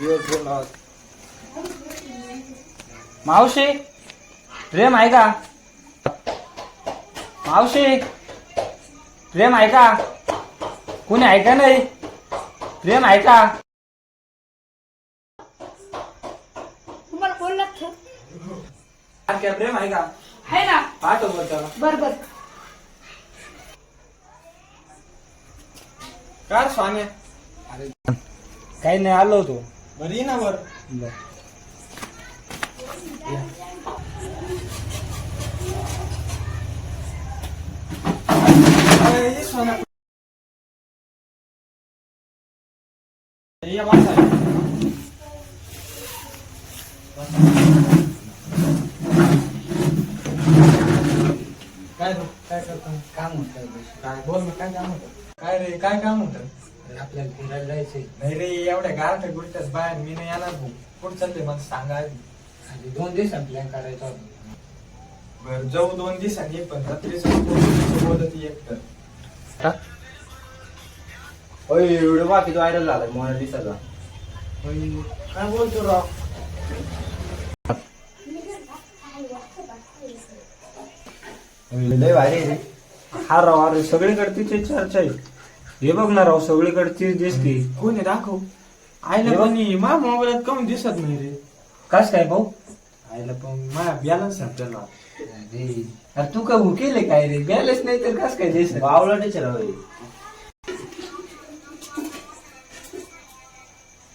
दिवसभर लावत मावशी प्रेम आहे का? मावशी प्रेम आहे का? कोणी आहे का नाही? प्रेम आहे का? तुम्हाला कोण लागतं काय प्रेम आहे का? आहे ना. पाठव बरं त्याला. बर बर. काय स्वामी. काही नाही आलो होतो. बरं ये ना वर? ये ये काय काय करतो? काम होतं काय बोल ना काय काम होतं? काय रे काय काम होतं? आपल्याला फिरायला जायचंय नाही रे एवढ्या गारठ्या गुरट्याच बाहेर मी नाही येणार भाऊ. कुठं चालते मला सांगा आधी. आणि दोन दिवसात प्लॅन करायचा होता. बर जाऊ दोन दिवसांनी पण रात्रीचं बोलत एक तर होय एवढं बाकी व्हायरल झालाय मोनालिसाचा काय बोलतो राव? लय भारी आहे रे. हा राव अरे सगळीकडे तिची चर्चा आहे. हे बघ ना राव सगळीकडे तीच दिसते कोणी दाखव. आईला पण मा मोबाईलात कमी दिसत नाही रे? कस काय भाऊ? आईला पण माझ्या बॅलन्स आपल्याला. अरे अरे तू काय केले काय रे? बॅलन्स नाही तर कस काय दिसत बावलाटेच राव हे.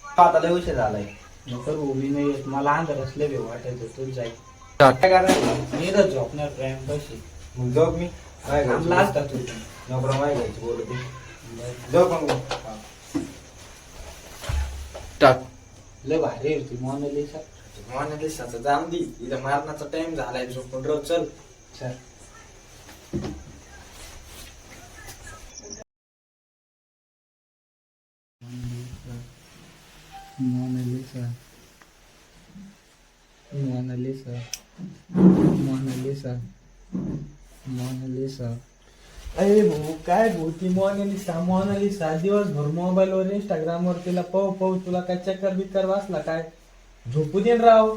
आता लय उशीर झालाय. नको उभी नाही येत. मला अंधार असले बे वाटायचं तू जाय. काय करायचं मी तर झोपणार प्रेम कशी मग जाऊ मी. काय थांबला असता तू. नोकरा माय घ्यायची बोलत मग. लय भारी होती मोनालिसा मोनालिसाचा जाम दी. इथं मारण्याचा टाइम झालाय झोपून राव चल. चल. मोनालिसा मोनालिसा मोनालिसा मोनालिसा अरे भाऊ काय भाऊ ती मोनालिसा मोनालिसा दिवसभर मोबाईल वर इंस्टाग्राम वर तिला पाहू पाहू तुला काय चक्कर बिक्कर वाचला काय? झोपू दे ना राव.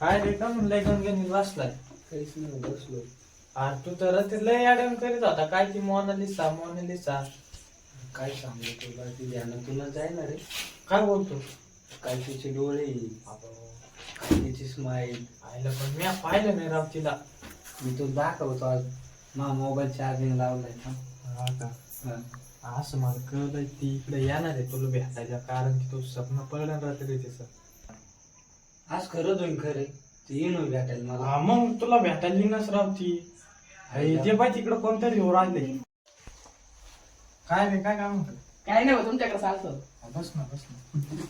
काय रे का म्हणलंय गणगणित वाचलाय? काहीच नाही बसलो अरे तू तर ते लय अडवण करीत होता. काय ती मोनालिसा मोनालिसा काय सांगू तुला? ती ध्यान तुला जायना रे काय बोलतो? काय तिचे डोळे काय तिची स्माईल आईला पण मी पाहिलं नाही राव तिला. मी तो दाखवतो आज. मा मोबाईल चार्जिंग लावलाय ना हा का? हा. असं मला कळलंय ती इकडे येणार आहे तुला भेटायला कारण की तो स्वप्न पडलं रात्री तिचं. आज खरं होईन खरे ते होईल भेटायला मला. हा मग तुला भेटायला येईनच राव ती. अरे जे पाय तिकडे कोणतरी येऊ राहिले. काय रे काय काय म्हणतो काय नाही हो तुमच्याकडे सांगतो बस ना बस ना.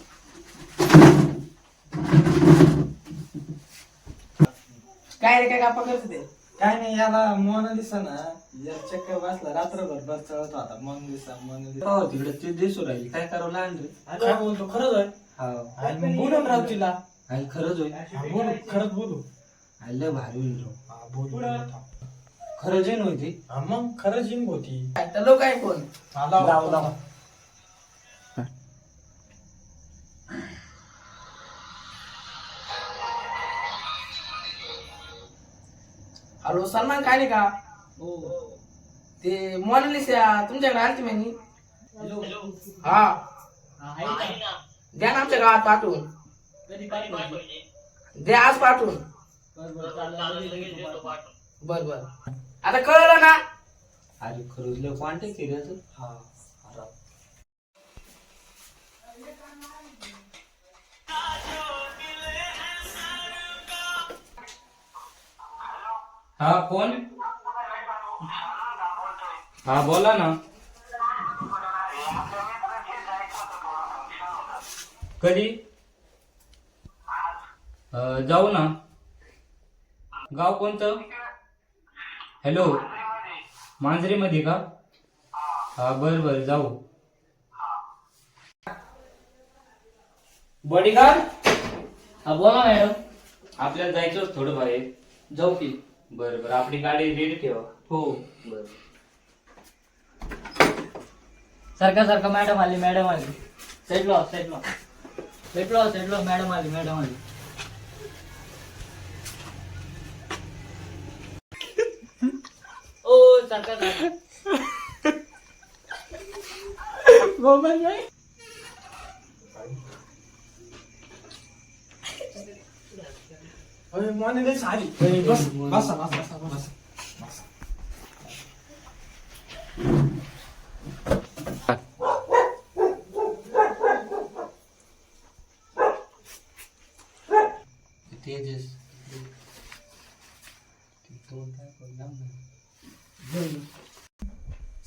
काय रे काय गप्पा करत ते काय नाही याला मोनालिसा ना. या चक्कर बसला रात्रभर बस चढत होता. मोनालिसा मोनालिसा हो तिकडे ते दिसू राहील. काय करावं लहान रे? काय बोलतो? खरंच आहे हा. आणि मग बोलून राव तिला. आई खरंच होईल हा, बोलू खरंच बोलू. आई लय भारी होईल राव. हा बोलू थांब. खरंच येईन होती. हा, मग खरंच येईन होती. लोक आहे कोण? लाव, लाव. हॅलो सलमान खान आहे का? ते मोनालिसा तुमच्याकडे आलती म्हणे. हा. द्या ना आमच्या गावात पाठवून. द्या आज पाठवून. बर बर. आता कळलं ना अरे खरंच लय कॉन्टॅक्ट केलं हा हा कोण? हा बोला ना. कधी? अं, जाऊ ना. गाव कोणतं? हॅलो. मांजरीमध्ये का? हा बर बर जाऊ. बॉडीगार्ड? हा बोला मॅडम. आपल्याला जायचं होतं थोडं बाहेर. जाऊ की. बरं बरं आपली गाडी रेडी ठेवा. हो. बरं. सारखा सारखा मॅडम आली मॅडम आली. साईडला साईडला साईडला साईडला मॅडम आली मॅडम आली. ओ सारखा सारखा मोबाईल नाही अरे मोने लई सारी अरे बस बसा बसा बसा बसा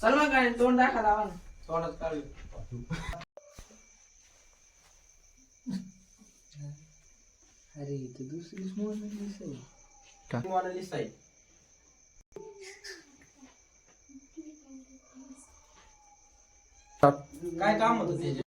सलमान खान तोंड दाखवा लावा ना तोंडात काढू अरे इथे दुसरीच मोनालिसा मोनालिसा आहे काय काम होतं त्याचे